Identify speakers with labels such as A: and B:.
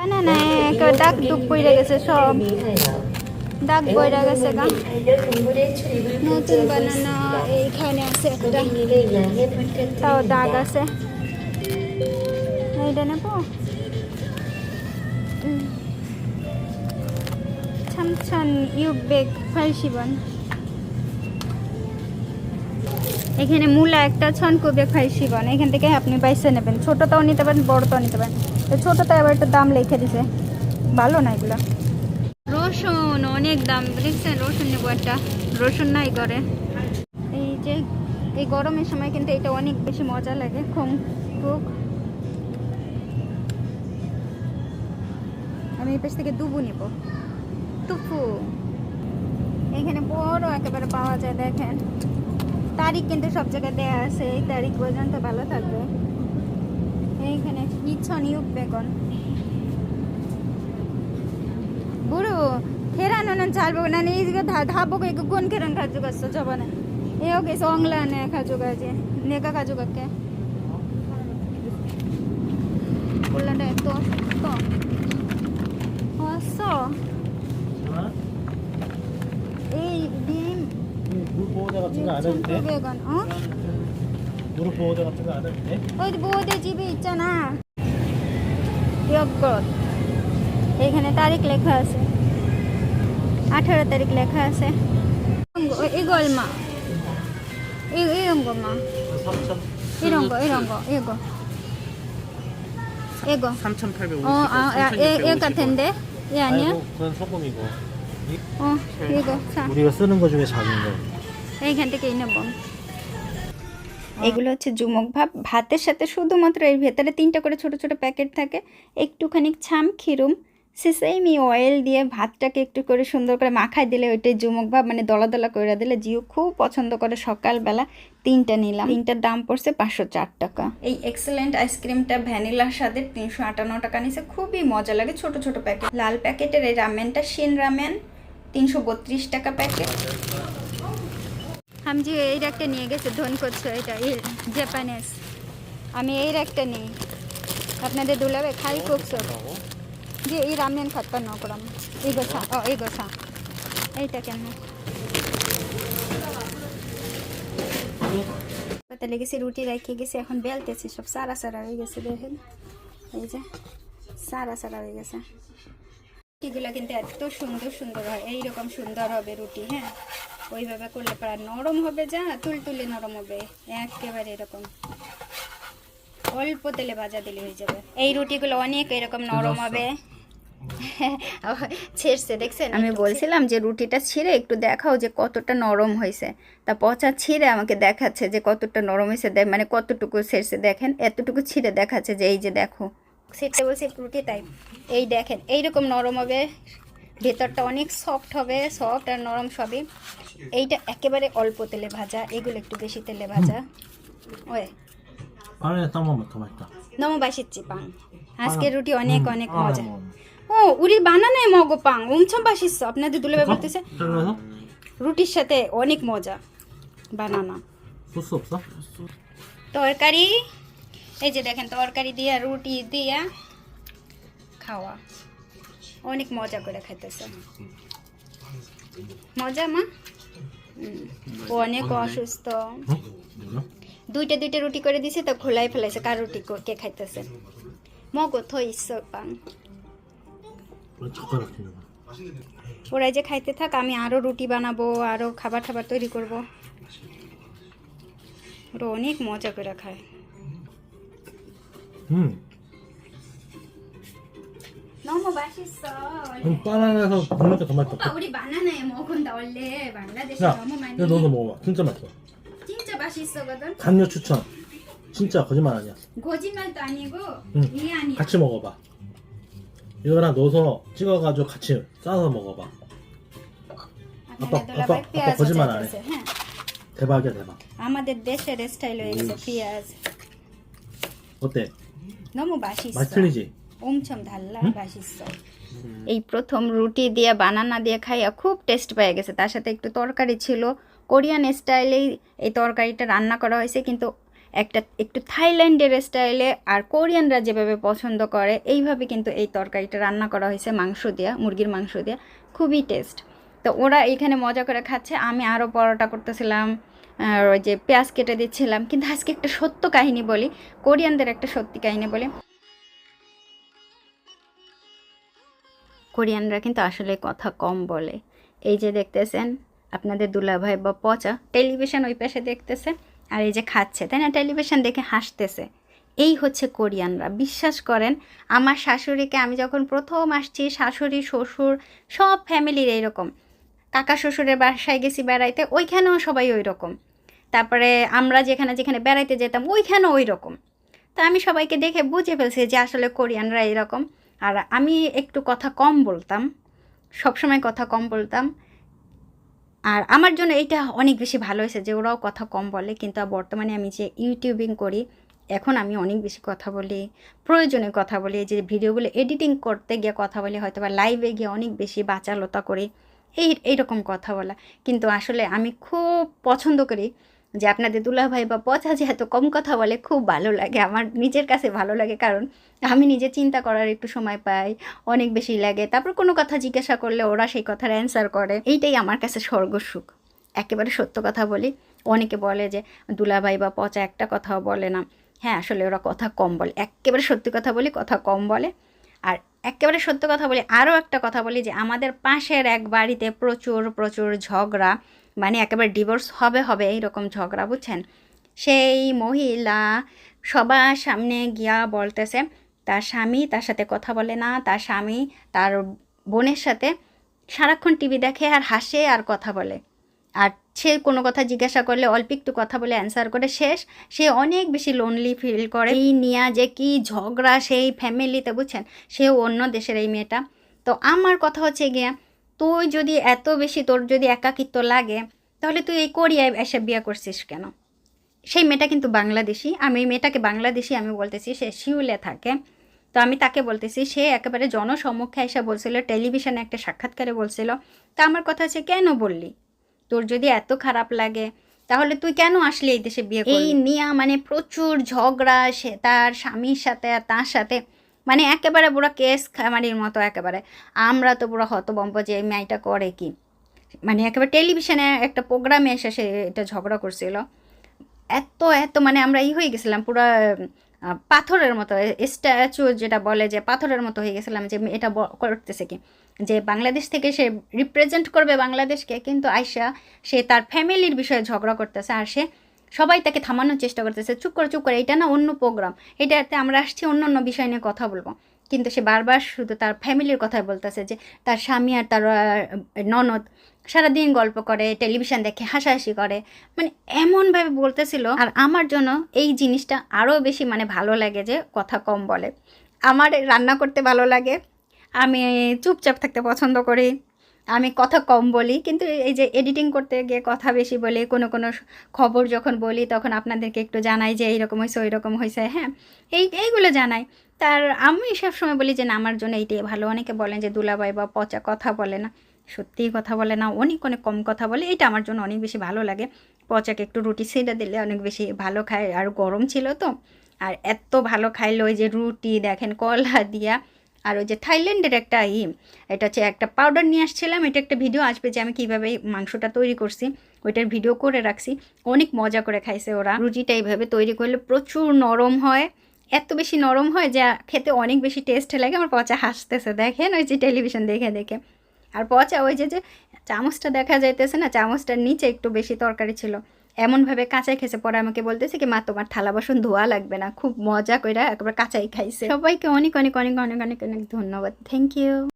A: না না একেবারে দাগ দুগ পড়ে গেছে সব। দাগ পড়ে গেছে গা। নতুন বানানো এইখানে আছে একটা। তাও দাগ আছে। এইটা নেব। উম। 참찬 ইউবেক ফাইসিবন এখানে মূলা একটা ছন কুবেক ফাইসিবন এখান থেকে আপনি বাইসে নেবেন। ছোটটাও নিতে পারেন বড়টাও নিতে পারেন। ছোটটা আবার একটু দাম লিখে দিছে। ভালো না এগুলো। রসুন, অনেক দাম। দেখছেন, রসুন নেব একটা। রসুন নাই করে এই যে, এই গরমের সময় কিন্তু এটা অনেক বেশি মজা লাগে। খং টুক আমি এই পাশ থেকে দুবু নেব। তুফু এখানে বড় একেবারে পাওয়া যায়, দেখেন। তারিখ কিন্তু সব জায়গায় দেওয়া আছে। এই তারিখ পর্যন্ত ভালো থাকবে। এইখানে ইচ্ছন ইউপ বেগন बुढो खेरा नन चाल बगन ने इज धा धाबो को एक गुन के रंग खाजु गस जबन ए ओके सोंगला ने खाजु गजे ने का खाजु गके बोलन रे तो
B: तो ओसो ए दिन गुड बोदा का चिंगा आ रहा है
A: 1,900원 어?
B: 무릎 보호대 같은 거 안 해도 돼?
A: ওই বৌদের 집에 있잖아 ইয়গট এখানে তারিখ লেখা আছে আঠারো তারিখ লেখা আছে 이거 얼마? 이, 이런 거만
B: 3,000
A: 이런 거 이런 거 이거 이거
B: 3,850.
A: 어, 아, 야, 얘, 얘 같은데? 얘 아니야?
B: 아이고, 그건 소금이고.
A: 어, 이거 사.
B: 우리가 쓰는 거 중에 작은 거.
A: এইখান থেকে এই নেব এগুলো হচ্ছে জুমক ভাব। ভাতের সাথে শুধুমাত্র এর ভেতরে তিনটা করে ছোট ছোট প্যাকেট থাকে। একটুখানি ছাম খিরুম সেসেমি অয়েল দিয়ে ভাতটাকে একটু করে সুন্দর করে মাখাই দিলে ওইটাই জুমক ভাব মানে দলা দলা করে দিলে জিও খুব পছন্দ করে। সকালবেলা তিনটা নিলাম। তিনটার দাম পড়ছে পাঁচশো চার টাকা। এই এক্সেলেন্ট আইসক্রিমটা ভ্যানিলার স্বাদের তিনশো আটান্ন টাকা নিছে। খুবই মজা লাগে ছোট ছোট প্যাকেট লাল প্যাকেটের এই রামেনটা শিন রামেন তিনশো বত্রিশ টাকা প্যাকেট আমি যে এই একটা নিয়ে গেছে ধন করছ এটা জাপানিজ আমি এই একটা নিই। আপনাদের দুলাবে খাই করছ। যে এই রামেন খাতপা ন করাম এই গোছা ও এই গোছা। এইটা কেন পাতা লেগেছে রুটি রেখে গেছে এখন বেলতেছি সব সারা সারা হয়ে গেছে দেখেন। এই যে সারা সারা হয়ে গেছে। রুটিগুলো কিন্তু এত সুন্দর সুন্দর হয়। এইরকম সুন্দর হবে রুটি হ্যাঁ? ওইভাবে করলে প্রায় নরম হবে যা তুলতুলে নরম হবে। একেবারে এরকম। অল্প তেলে ভাজা দিলে হয়ে যাবে। এই রুটিগুলো অনেক এরকম নরম হবে। ছেড়ছে দেখছেন? আমি বলছিলাম যে রুটিটা ছিঁড়ে একটু দেখাও যে কতটা নরম হয়েছে। তা পচা ছিঁড়ে আমাকে দেখাচ্ছে যে কতটা নরম হয়েছে। মানে কতটুকু ছেড়ছে দেখেন? এতটুকু ছিঁড়ে দেখাচ্ছে যে এই যে দেখো। সেট টেবল রুটি তাই। এই দেখেন এইরকম নরম হবে ভেতরটা অনেক সফট হবে সফট আর নরম সবই। এইটা একেবারে অল্প তেলে ভাজা এগুলো একটু বেশি তেলে ভাজা। ওয়ে। নম বাসিচ্ছি পাং আজকে রুটি অনেক অনেক মজা। ও উরি বানানে মগো পাং উমছম বাসিচ্ছ। আপনাদের দুলে বলতেছে রুটির সাথে অনেক মজা বানানা। তরকারি এই যে দেখেন, তরকারি দিয়া, রুটি দিয়া খাওয়া। অনেক মজা করে খাইতেছে। মজা মা? অনেক অসুস্থ। দুইটা দুইটা রুটি করে দিছে, তো খোলাই ফেলাইছে। কার রুটি কে খাইতেছে? মগো
B: ঈশ্বর পান
A: ওরাই যে খাইতে থাক, আমি আরও রুটি বানাবো আরও খাবার খাবার তৈরি করব। ওরা অনেক মজা করে খায়।
B: 응.
A: 너무 맛있어.
B: 그럼 바나나에서 먹는 게더 맛있다.
A: 오빠 우리 바나나에 먹은다 원래 방글라데시
B: 야,
A: 너무 많이.
B: 이거 너도 먹어봐. 진짜 맛있어.
A: 진짜 맛있어거든.
B: 강력 추천. 진짜 거짓말 아니야.
A: 거짓말도 아니고
B: 응.
A: 이 아니야.
B: 같이 먹어봐. 이거랑 넣어서 찍어가지고 같이 싸서 먹어봐.
A: আপনাদের
B: আপ্পা,
A: দুলাভাই
B: আপ্পা,
A: পেঁয়াজ
B: আপ্পা 거짓말 안
A: চাইতেছে, হ্যাঁ
B: 대박이야 대박.
A: আমাদের দেশের স্টাইল হয়ে গেছে পেঁয়াজ
B: 어때?
A: 너무 맛있어.
B: 맛 틀리지?
A: 엄청 달라 맛있어. এই প্রথম রুটি দিয়ে বানানা দিয়ে খাইয়া খুব টেস্ট পেয়ে গেছে তার সাথে একটু তরকারি ছিল কোরিয়ান স্টাইলেই এই তরকারিটা রান্না করা হয়েছে কিন্তু একটা একটু থাইল্যান্ডের স্টাইলে আর কোরিয়ানরা যেভাবে পছন্দ করে এইভাবে কিন্তু এই তরকারিটা রান্না করা হয়েছে মাংস দিয়ে মুরগির মাংস দিয়ে খুবই টেস্ট তো ওরা এখানে মজা করে খাচ্ছে আমি আরও পরোটা করতেছিলাম আর ওই যে পেঁয়াজ কেটে দিচ্ছিলাম। কিন্তু আজকে একটা সত্য কাহিনী বলি, কোরিয়ানদের একটা সত্যি কাহিনী বলি। কোরিয়ানরা কিন্তু আসলে কথা কম বলে। এই যে দেখতেছেন, আপনাদের দুলাভাই বা পচা টেলিভিশন ওই পাশে দেখতেছে, আর এই যে খাচ্ছে, তাই না? টেলিভিশন দেখে হাসতেছে। এই হচ্ছে কোরিয়ানরা। বিশ্বাস করেন, আমার শাশুড়িকে আমি যখন প্রথম আসছি, শাশুড়ি, শ্বশুর সব ফ্যামিলির এইরকম। কাকা শ্বশুরের বাসায় গেছি বেড়াইতে, ওইখানেও সবাই ওই রকম তারপরে আমরা যেখানে যেখানে বেড়াইতে যেতাম ওইখানে ওই রকম তা আমি সবাইকে দেখে বুঝে ফেলছি যে আসলে কোরিয়ানরা এরকম। আর আমি একটু কথা কম বলতাম, সবসময় কথা কম বলতাম। আর আমার জন্য এইটা অনেক বেশি ভালো হয়েছে যে ওরাও কথা কম বলে, কিন্তু বর্তমানে আমি যে ইউটিউবিং করি, এখন আমি অনেক বেশি কথা বলি, প্রয়োজনে কথা বলি যে ভিডিওগুলো এডিটিং করতে গিয়ে কথা বলি হয়তো বা লাইভে গিয়ে অনেক বেশি বাচালতা করি, এই, এইরকম কথা বলা। কিন্তু আসলে আমি খুব পছন্দ করি যে আপনাদের দুলাভাই বা পচা যে এত কম কথা বলে, খুব ভালো লাগে। আমার নিজের কাছে ভালো লাগে কারণ আমি নিজে চিন্তা করার একটু সময় পাই, অনেক বেশি লাগে। তারপর কোনো কথা জিজ্ঞাসা করলে ওরা সেই কথার অ্যান্সার করে। এইটাই আমার কাছে স্বর্গসুখ একেবারে সত্য কথা বলি। অনেকে বলে যে দুলাভাই বা পচা একটা কথাও বলে না। হ্যাঁ আসলে ওরা কথা কম বলে। একেবারে সত্যি কথা বলি, কথা কম বলে। আর একেবারে সত্য কথা বলি, আরও একটা কথা বলি যে, আমাদের পাশের এক বাড়িতে প্রচুর প্রচুর ঝগড়া। মানে একেবারে ডিভোর্স হবে হবে এইরকম ঝগড়া, বুঝছেন? সেই মহিলা সবার সামনে গিয়া বলতেছে, তার স্বামী তার সাথে কথা বলে না, তার স্বামী তার বোনের সাথে সারাক্ষণ টিভি দেখে আর হাসে আর কথা বলে। আর সে কোনো কথা জিজ্ঞাসা করলে, অল্প একটু কথা বলে অ্যান্সার করে শেষ। সে অনেক বেশি লোনলি ফিল করে। এই নিয়া যে কি ঝগড়া সেই ফ্যামিলিতে বুঝছেন? সেও অন্য দেশের এই মেয়েটা। তো আমার কথা হচ্ছে গিয়া তুই যদি এত বেশি তোর যদি একাকিত্ব লাগে, তাহলে তুই এই কোরিয়ায় এসে বিয়ে করছিস কেন? সেই মেয়েটা কিন্তু বাংলাদেশি। আমি এই মেয়েটাকে বাংলাদেশি আমি বলতেছি, সে শিউলে থাকে। তো আমি তাকে বলতেছি, সে একেবারে জনসম্মুখে এসে বলছিল, টেলিভিশনে একটা সাক্ষাৎকারে বলছিল, তা আমার কথা হচ্ছে, কেন বললি? তোর যদি এত খারাপ লাগে, তাহলে তুই কেন আসলি এই দেশে বিয়ে এই নিয়া মানে প্রচুর ঝগড়া সে তার স্বামীর সাথে আর তার সাথে। মানে একেবারে পুরো কেস খামারির মতো একেবারে। আমরা তো পুরো হতবম্ব যে এই মেয়েটা করে কি? মানে একেবারে টেলিভিশনে একটা প্রোগ্রামে এসে সে এটা ঝগড়া করছিল। এত এত মানে আমরা ই হয়ে গেছিলাম পুরো পাথরের মতো। স্ট্যাচু যেটা বলে যে পাথরের মতো হয়ে গেছিলাম যে এটা করতেছে কি? যে বাংলাদেশ থেকে সে রিপ্রেজেন্ট করবে বাংলাদেশকে, কিন্তু আয়সা সে তার ফ্যামিলির বিষয়ে ঝগড়া করতেছে আর সে সবাই তাকে থামানোর চেষ্টা করতেছে। চুপ করে চুপ করে, এটা না অন্য প্রোগ্রাম এটাতে আমরা আসছি অন্য অন্য বিষয় নিয়ে কথা বলব। কিন্তু সে বারবার শুধু তার ফ্যামিলির কথাই বলতেছে যে, তার স্বামী আর তার ননদ সারাদিন গল্প করে টেলিভিশন দেখে, হাসাহাসি করে। মানে এমনভাবে বলতেছিল। আর আমার জন্য এই জিনিসটা আরও বেশি মানে ভালো লাগে যে, কথা কম বলে। আমার রান্না করতে ভালো লাগে। আমি চুপচাপ থাকতে পছন্দ করি। আমি কথা কম বলি, কিন্তু এই যে এডিটিং করতে গিয়ে কথা বেশি বলি, কোনো কোনো খবর যখন বলি, তখন আপনাদেরকে একটু জানাই যে এইরকম হয়েছে ওই রকম হয়েছে হ্যাঁ এই, এইগুলো জানাই। তার আমি সবসময় বলি যে না, আমার জন্য এইটাই ভালো। অনেকে বলেন যে দুলাবাই বা পচা কথা বলে না। সত্যিই কথা বলে না, অনেক অনেক কম কথা বলে। এটা আমার জন্য অনেক বেশি ভালো লাগে। পচাকে একটু রুটি সেটা দিলে অনেক বেশি ভালো খায়। আর গরম ছিল তো। আর এত ভালো খাইলো, ওই যে রুটি, দেখেন, কলা দিয়া। আর ওই যে থাইল্যান্ডের একটা ই, এটা হচ্ছে একটা পাউডার নিয়ে আসছিলাম, এটা একটা ভিডিও আসবে যে আমি কীভাবে মাংসটা তৈরি করছি। ওইটার ভিডিও করে রাখছি। অনেক মজা করে খাইছে ওরা। রুটিটা এইভাবে তৈরি করলে প্রচুর নরম হয়। এত বেশি নরম হয় যা খেতে অনেক বেশি টেস্ট লাগে। আমার পচা হাসতেছে। দেখেন ওই যে টেলিভিশন দেখে দেখে। আর পচা ওই যে যে চামচটা দেখা যাইতেছে না, চামচটার নিচে একটু বেশি তরকারি ছিল। এমনভাবে কাঁচাই খেয়েছে, পরে আমাকে বলতেছে কি, মা, তোমার থালা বাসন ধোয়া লাগবে না। খুব মজা করে একবার কাঁচাই খাইছে। সবাইকে অনেক অনেক অনেক অনেক অনেক অনেক ধন্যবাদ। Thank you